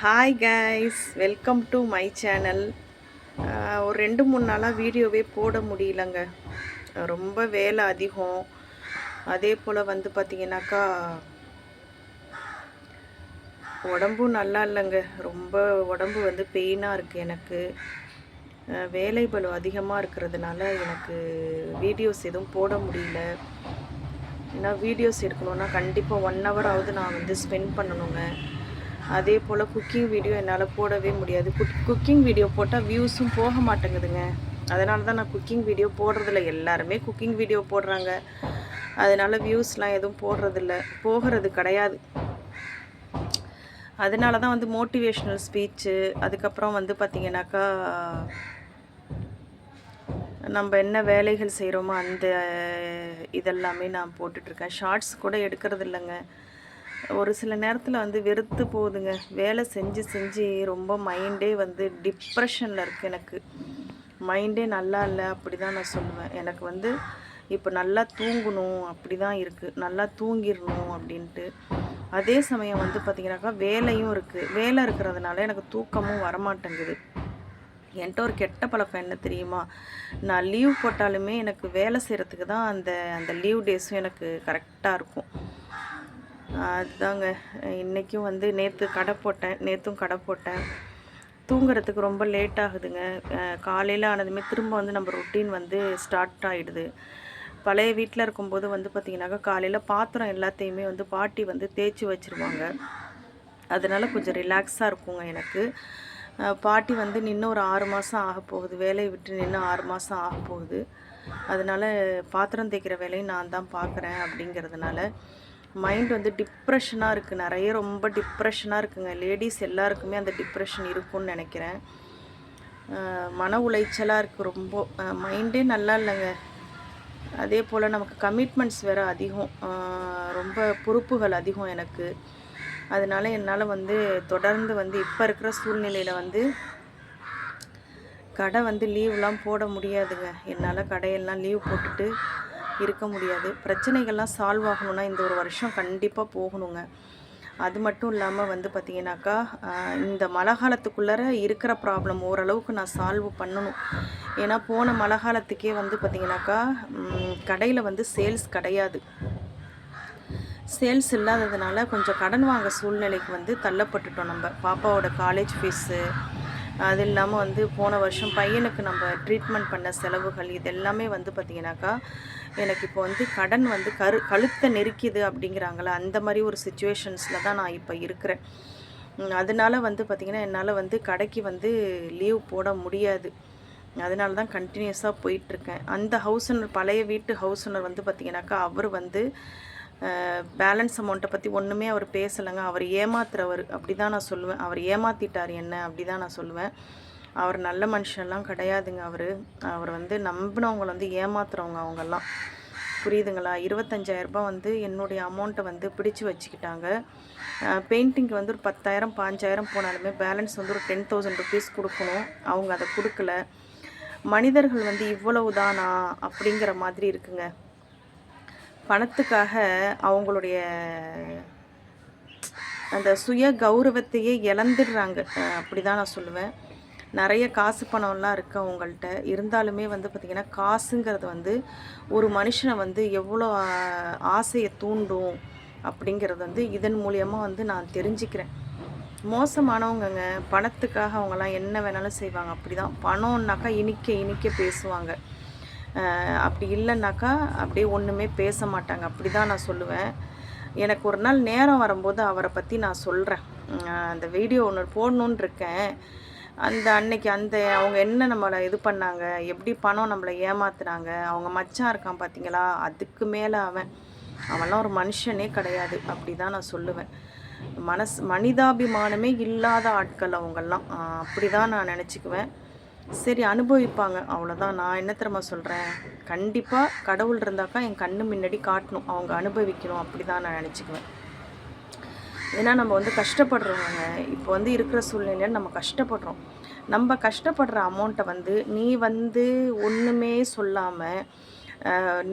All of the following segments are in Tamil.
Hi guys welcome to my channel ஒரு ரெண்டு மூணு நாளாக வீடியோவே போட முடியலங்க. ரொம்ப வேலை அதிகம். அதே போல் வந்து பார்த்திங்கனாக்கா உடம்பும் நல்லா இல்லைங்க. ரொம்ப உடம்பு வந்து பெயினாக இருக்குது எனக்கு. வேலை பளு அதிகமாக இருக்கிறதுனால எனக்கு வீடியோஸ் எதுவும் போட முடியல. ஏன்னா வீடியோஸ் எடுக்கணுன்னா கண்டிப்பாக ஒன் ஹவர் ஆகுது நான் வந்து ஸ்பெண்ட் பண்ணணுங்க. அதே போல் குக்கிங் வீடியோ என்னால் போடவே முடியாது. குக் குக்கிங் வீடியோ போட்டால் வியூஸும் போக மாட்டேங்குதுங்க. அதனால தான் நான் குக்கிங் வீடியோ போடுறதில்ல. எல்லாருமே குக்கிங் வீடியோ போடுறாங்க. அதனால் வியூஸ்லாம் எதுவும் போடுறதில்ல. போகிறது கிடையாது. அதனால தான் வந்து மோட்டிவேஷ்னல் ஸ்பீச்சு அதுக்கப்புறம் வந்து பார்த்திங்கனாக்கா நம்ம என்ன வேலைகள் செய்கிறோமோ அந்த இதெல்லாமே நான் போட்டுட்ருக்கேன். ஷார்ட்ஸ் கூட எடுக்கிறது இல்லைங்க ஒரு சில நேரத்தில் வந்து வெறுத்து போகுதுங்க வேலை செஞ்சு செஞ்சு ரொம்ப மைண்டே வந்து டிப்ரெஷனில் இருக்குது எனக்கு. மைண்டே நல்லா இல்லை அப்படி தான் நான் சொல்லுவேன். எனக்கு வந்து இப்போ நல்லா தூங்கணும் அப்படி தான் இருக்குது நல்லா தூங்கிடணும் அப்படின்ட்டு. அதே சமயம் வந்து பார்த்திங்கனாக்கா வேலையும் இருக்குது வேலை இருக்கிறதுனால எனக்கு தூக்கமும் வரமாட்டேங்குது. என்கிட்ட ஒரு கெட்ட பழக்கம் என்ன தெரியுமா? நான் லீவ் போட்டாலுமே எனக்கு வேலை செய்கிறதுக்கு தான் அந்த அந்த லீவ் டேஸும் எனக்கு கரெக்டாக இருக்கும். அதுதாங்க. இன்றைக்கும் வந்து நேற்று கடை போட்டேன். நேற்றும் கடை போட்டேன். தூங்குறதுக்கு ரொம்ப லேட் ஆகுதுங்க. காலையில் ஆனதுமே திரும்ப வந்து நம்ம ரொட்டீன் வந்து ஸ்டார்ட் ஆகிடுது பழைய வீட்டில் இருக்கும்போது வந்து பார்த்திங்கனாக்கா காலையில் பாத்திரம் எல்லாத்தையுமே வந்து பாட்டி வந்து தேய்ச்சி வச்சுருவாங்க. அதனால் கொஞ்சம் ரிலாக்ஸாக இருக்குங்க எனக்கு. பாட்டி வந்து நின்று ஒரு ஆறு மாதம் ஆக போகுது. வேலையை விட்டு நின்று ஆறு மாதம் ஆக போகுது. அதனால் பாத்திரம் தேய்க்கிற வேலையும் நான் தான் பார்க்குறேன் அப்படிங்கிறதுனால மைண்ட் வந்து டிப்ரெஷனாக இருக்குது நிறைய ரொம்ப டிப்ரெஷனாக இருக்குங்க. லேடிஸ் எல்லாருக்குமே அந்த டிப்ரெஷன் இருக்கும்னு நினைக்கிறேன். மன உளைச்சலாக இருக்குது ரொம்ப. மைண்டே நல்லா இல்லைங்க. அதே போல் நமக்கு கமிட்மெண்ட்ஸ் வேறு அதிகம். ரொம்ப பொறுப்புகள் அதிகம் எனக்கு. அதனால என்னால் வந்து தொடர்ந்து வந்து இப்போ இருக்கிற சூழ்நிலையில் வந்து கடை வந்து லீவ்லாம் போட முடியாதுங்க. என்னால் கடையெல்லாம் லீவ் போட்டுட்டு இருக்க முடியாது. பிரச்சனைகள்லாம் சால்வ் ஆகணும்னா இந்த ஒரு வருஷம் கண்டிப்பாக போகணுங்க. அது மட்டும் இல்லாமல் வந்து பார்த்திங்கனாக்கா இந்த மழை காலத்துக்குள்ளார இருக்கிற ப்ராப்ளம் ஓரளவுக்கு நான் சால்வ் பண்ணணும். ஏன்னா போன மழை காலத்துக்கே வந்து பார்த்திங்கனாக்கா கடையில் வந்து சேல்ஸ் கிடையாது. சேல்ஸ் இல்லாததுனால கொஞ்சம் கடன் வாங்க சூழ்நிலைக்கு வந்து தள்ளப்பட்டுட்டோம் நம்ம. பாப்பாவோட காலேஜ் ஃபீஸு அது இல்லாமல் வந்து போன வருஷம் பையனுக்கு நம்ம ட்ரீட்மெண்ட் பண்ண செலவுகள் இது எல்லாமே வந்து பார்த்திங்கனாக்கா எனக்கு இப்போ வந்து கடன் வந்து கரு கழுத்தை நெருக்கிது அப்படிங்கிறாங்களே அந்த மாதிரி ஒரு சுச்சுவேஷன்ஸில் தான் நான் இப்போ இருக்கிறேன். அதனால வந்து பார்த்திங்கன்னா என்னால் வந்து கடைக்கு வந்து லீவ் போட முடியாது. அதனால தான் கண்டினியூஸாக போயிட்டுருக்கேன் அந்த ஹவுஸ் ஓனர் பழைய வீட்டு ஹவுஸ் ஓனர் வந்து பார்த்திங்கனாக்கா அவர் வந்து பேலன்ஸ் அமௌண்ட்டை பற்றி ஒன்றுமே அவர் பேசலைங்க. அவர் ஏமாத்துறவர். அப்படி தான் நான் சொல்லுவேன். அவர் ஏமாத்திட்டார் என்ன? அப்படி தான் நான் சொல்லுவேன். அவர் நல்ல மனுஷன்லாம் கிடையாதுங்க அவர். அவர் வந்து நம்பினவங்களை வந்து ஏமாத்துறவங்க அவங்கெல்லாம். புரியுதுங்களா? இருபத்தஞ்சாயிரரூபா வந்து என்னுடைய அமௌண்ட்டை வந்து பிடிச்சு வச்சுக்கிட்டாங்க. பெயிண்டிங்க்கு வந்து ஒரு பத்தாயிரம் பாஞ்சாயிரம் போனாலுமே பேலன்ஸ் வந்து ஒரு டென் தௌசண்ட் ருபீஸ் கொடுக்கணும். அவங்க அதை கொடுக்கல. மனிதர்கள் வந்து இவ்வளவு தானா அப்படிங்கிற மாதிரி இருக்குங்க. பணத்துக்காக அவங்களுடைய அந்த சுய கௌரவத்தையே இழந்துடுறாங்க. அப்படி தான் நான் சொல்லுவேன். நிறைய காசு பணம்லாம் இருக்கு அவங்கள்ட்ட. இருந்தாலுமே வந்து பார்த்திங்கன்னா காசுங்கிறது வந்து ஒரு மனுஷனை வந்து எவ்வளோ ஆசையை தூண்டும் அப்படிங்கிறது வந்து இதன் மூலியமாக வந்து நான் தெரிஞ்சுக்கிறேன். மோசமானவங்கங்க பணத்துக்காக அவங்கெல்லாம் என்ன வேணாலும் செய்வாங்க. அப்படி தான் பணம்னாக்கா இனிக்க இனிக்க பேசுவாங்க. அப்படி இல்லைன்னாக்கா அப்படியே ஒன்றுமே பேச மாட்டாங்க. அப்படி தான் நான் சொல்லுவேன். எனக்கு ஒரு நாள் நேரம் வரும்போது அவரை பற்றி நான் சொல்கிறேன் அந்த வீடியோ ஒன்று போடணுன்னு இருக்கேன். அந்த அன்னைக்கு அந்த அவங்க என்ன நம்மளை இது பண்ணாங்க? எப்படி பணம் நம்மளை ஏமாத்துனாங்க? அவங்க மச்சான் இருக்கான் பார்த்தீங்களா அதுக்கு மேலே அவன். அவன்லாம் ஒரு மனுஷனே கிடையாது. அப்படி தான் நான் சொல்லுவேன். மனசு மனிதாபிமானமே இல்லாத ஆட்கள் அவங்கெல்லாம். அப்படி தான் நான் நினச்சிக்குவேன். சரி அனுபவிப்பாங்க. அவ்வளோதான் நான் என்ன தெரியுமா சொல்கிறேன் கண்டிப்பாக கடவுள் இருந்தாக்கா என் கண்ணு முன்னாடி காட்டணும். அவங்க அனுபவிக்கணும். அப்படி தான் நான் நினச்சிக்குவேன். ஏன்னா நம்ம வந்து கஷ்டப்படுறோங்க இப்போ வந்து இருக்கிற சூழ்நிலையில் நம்ம கஷ்டப்படுறோம். நம்ம கஷ்டப்படுற அமௌண்ட்டை வந்து நீ வந்து ஒன்றுமே சொல்லாமல்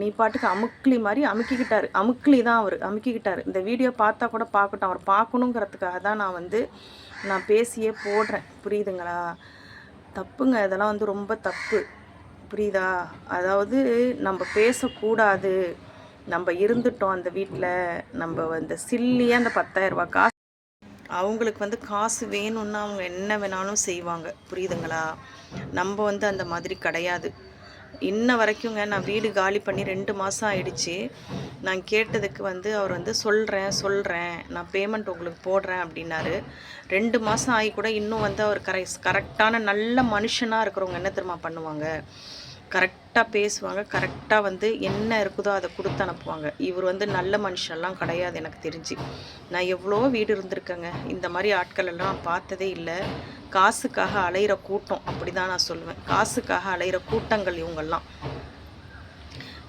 நீ பாட்டுக்கு அமுக்லி மாதிரி அமுக்கிக்கிட்டார். அமுக்லி தான் அவர். அமுக்கிக்கிட்டார். இந்த வீடியோ பார்த்தா கூட பார்க்கட்டும். அவர் பார்க்கணுங்கிறதுக்காக தான் நான் வந்து நான் பேசியே போடுறேன். புரியுதுங்களா? தப்புங்க. இதெல்லாம் வந்து ரொம்ப தப்பு. புரியுதா? அதாவது நம்ம பேசக்கூடாது. நம்ம இருந்துட்டோம் அந்த வீட்டில் நம்ம அந்த சில்லியாக அந்த பத்தாயிரரூபா காசு அவங்களுக்கு வந்து காசு வேணும்னா அவங்க என்ன வேணாலும் செய்வாங்க. புரியுதுங்களா? நம்ம வந்து அந்த மாதிரி கிடையாது. இன்ன வரைக்குங்க நான் வீடு காலி பண்ணி ரெண்டு மாதம் ஆயிடுச்சு. நான் கேட்டதுக்கு வந்து அவர் வந்து சொல்கிறேன் சொல்கிறேன் நான் பேமெண்ட் உங்களுக்கு போடுறேன் அப்படின்னாரு. ரெண்டு மாதம் ஆகி கூட இன்னும் வந்து அவர் கரெக்ட் கரெக்டான நல்ல மனுஷனாக இருக்கிறவங்க என்ன தெரியுமா பண்ணுவாங்க? கரெக்ட் கரெக்டாக பேசுவாங்க. கரெக்டாக வந்து என்ன இருக்குதோ அதை கொடுத்து அனுப்புவாங்க. இவர் வந்து நல்ல மனுஷன்லாம் கிடையாது எனக்கு தெரிஞ்சு. நான் எவ்வளோ வீடு இருந்திருக்கேங்க. இந்த மாதிரி ஆட்கள் எல்லாம் பார்த்ததே இல்லை. காசுக்காக அலையிற கூட்டம் அப்படி தான் நான் சொல்லுவேன். காசுக்காக அலையிற கூட்டங்கள் இவங்கெல்லாம்.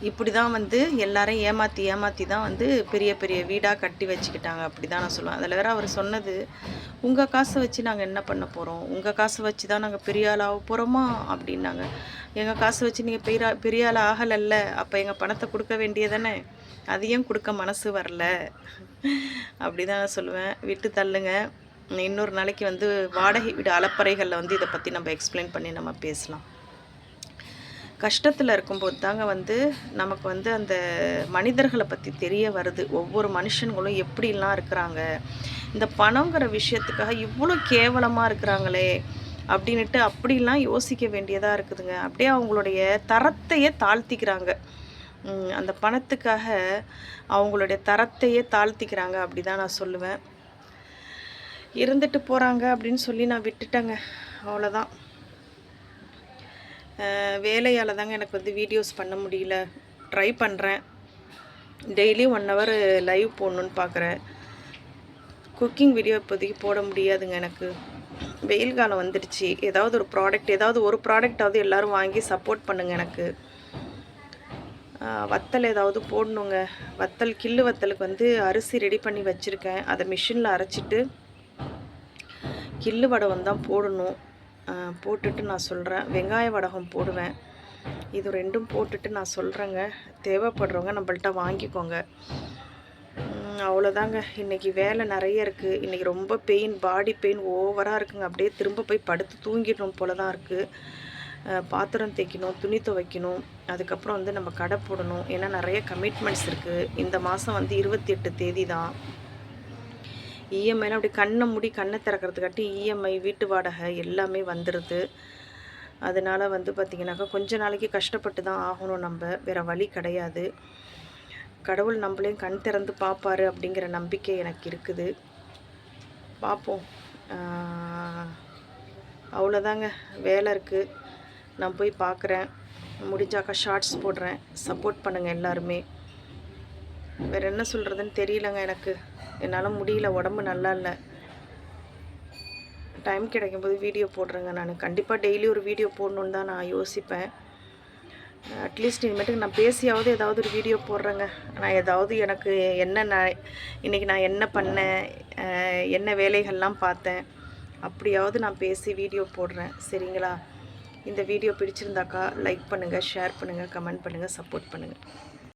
இப்படி தான் வந்து எல்லாரையும் ஏமாற்றி ஏமாற்றி தான் வந்து பெரிய பெரிய வீடாக கட்டி வச்சுக்கிட்டாங்க அப்படி தான் நான் சொல்லுவேன். அதில் வேற அவர் சொன்னது உங்கள் காசை வச்சு நாங்கள் என்ன பண்ண போகிறோம் உங்கள் காசை வச்சு தான் நாங்கள் பெரிய ஆளாக போகிறோமா அப்படின்னாங்க. எங்கள் காசு வச்சு நீங்கள் பெரிய பெரிய ஆள் ஆகலைல்ல. அப்போ எங்கள் பணத்தை கொடுக்க வேண்டியதானே? அதையும் கொடுக்க மனசு வரல. அப்படி தான் நான் சொல்லுவேன். விட்டு தள்ளுங்க. இன்னொரு நாளைக்கு வந்து வாடகை வீடு அலப்பறைகளில் வந்து இதை பற்றி நம்ம எக்ஸ்பிளைன் பண்ணி நம்ம பேசலாம். கஷ்டத்தில் இருக்கும்போது தாங்க வந்து நமக்கு வந்து அந்த மனிதர்களை பற்றி தெரிய வருது. ஒவ்வொரு மனுஷங்களும் எப்படிலாம் இருக்கிறாங்க. இந்த பணங்கிற விஷயத்துக்காக இவ்வளோ கேவலமாக இருக்கிறாங்களே. அப்படின்ட்டு அப்படிலாம் யோசிக்க வேண்டியதாக இருக்குதுங்க. அப்படியே அவங்களுடைய தரத்தையே தாழ்த்திக்கிறாங்க. அந்த பணத்துக்காக அவங்களுடைய தரத்தையே தாழ்த்திக்கிறாங்க அப்படி தான் நான் சொல்லுவேன். இருந்துட்டு போகிறாங்க அப்படின்னு சொல்லி நான் விட்டுட்டேங்க. அவ்வளோதான் வேலையால் தாங்க எனக்கு வந்து வீடியோஸ் பண்ண முடியல. ட்ரை பண்ணுறேன் டெய்லி ஒன் ஹவர் லைவ் போடணுன்னு பார்க்குறேன் குக்கிங் வீடியோ இப்போதைக்கு போட முடியாதுங்க எனக்கு. வெயில் காலம் வந்துடுச்சு. ஏதாவது ஒரு ப்ராடக்ட் ஏதாவது ஒரு ப்ராடக்டாவது எல்லோரும் வாங்கி சப்போர்ட் பண்ணுங்க எனக்கு. வத்தல் ஏதாவது போடணுங்க. வத்தல் கில்லு வத்தலுக்கு வந்து அரிசி ரெடி பண்ணி வச்சுருக்கேன். அதை மிஷினில் அரைச்சிட்டு கில்லு வடகம் தான் போடணும். போட்டுட்டு நான் சொல்கிறேன் வெங்காய வடகம் போடுவேன். இது ரெண்டும் போட்டுட்டு நான் சொல்கிறேங்க தேவைப்படுறவங்க நம்மள்ட்ட வாங்கிக்கோங்க. அவ்வளோதாங்க. இன்றைக்கி வேலை நிறைய இருக்குது இன்றைக்கி ரொம்ப பெயின் பாடி பெயின் ஓவராக இருக்குங்க. அப்படியே திரும்ப போய் படுத்து தூங்கிடணும் போல தான் இருக்குது பாத்திரம் தேய்க்கணும் துணி துவைக்கணும். அதுக்கப்புறம் வந்து நம்ம கடை போடணும். ஏன்னா நிறைய கமிட்மெண்ட்ஸ் இருக்குது இந்த மாதம் வந்து இருபத்தி எட்டு தேதி தான். இஎம்ஐலாம் அப்படி கண்ணை மூடி கண்ணை திறக்கிறதுக்காட்டி இஎம்ஐ வீட்டு வாடகை எல்லாமே வந்துடுது அதனால் வந்து பார்த்திங்கனாக்கா கொஞ்ச நாளைக்கு கஷ்டப்பட்டு தான் ஆகணும் நம்ம. வேறு வழி கிடையாது. கடவுள் நம்மளையும் கண் திறந்து பார்ப்பாரு அப்படிங்கிற நம்பிக்கை எனக்கு இருக்குது. பார்ப்போம். அவ்வளோதாங்க. வேலை இருக்குது நான் போய் பார்க்குறேன். முடிஞ்சாக்கா ஷார்ட்ஸ் போடுறேன். சப்போர்ட் பண்ணுங்கள் எல்லாருமே. வேறு என்ன சொல்கிறதுன்னு தெரியலங்க எனக்கு. என்னால் முடியல. உடம்பு நல்லா இல்லை. டைம் கிடைக்கும்போது வீடியோ போடுறேங்க நான். கண்டிப்பாக டெய்லி ஒரு வீடியோ போடணுன்னு தான் நான் யோசிப்பேன். அட்லீஸ்ட் இனிமேட்டுக்கு நான் பேசியாவது ஏதாவது ஒரு வீடியோ போடுறேங்க. நான் ஏதாவது எனக்கு என்ன நான் இன்றைக்கி நான் என்ன பண்ணேன் என்ன வேலைகள்லாம் பார்த்தேன் அப்படியாவது நான் பேசி வீடியோ போடுறேன். சரிங்களா? இந்த வீடியோ பிடிச்சிருந்தாக்கா லைக் பண்ணுங்கள் ஷேர் பண்ணுங்கள் கமெண்ட் பண்ணுங்கள் சப்போர்ட் பண்ணுங்கள்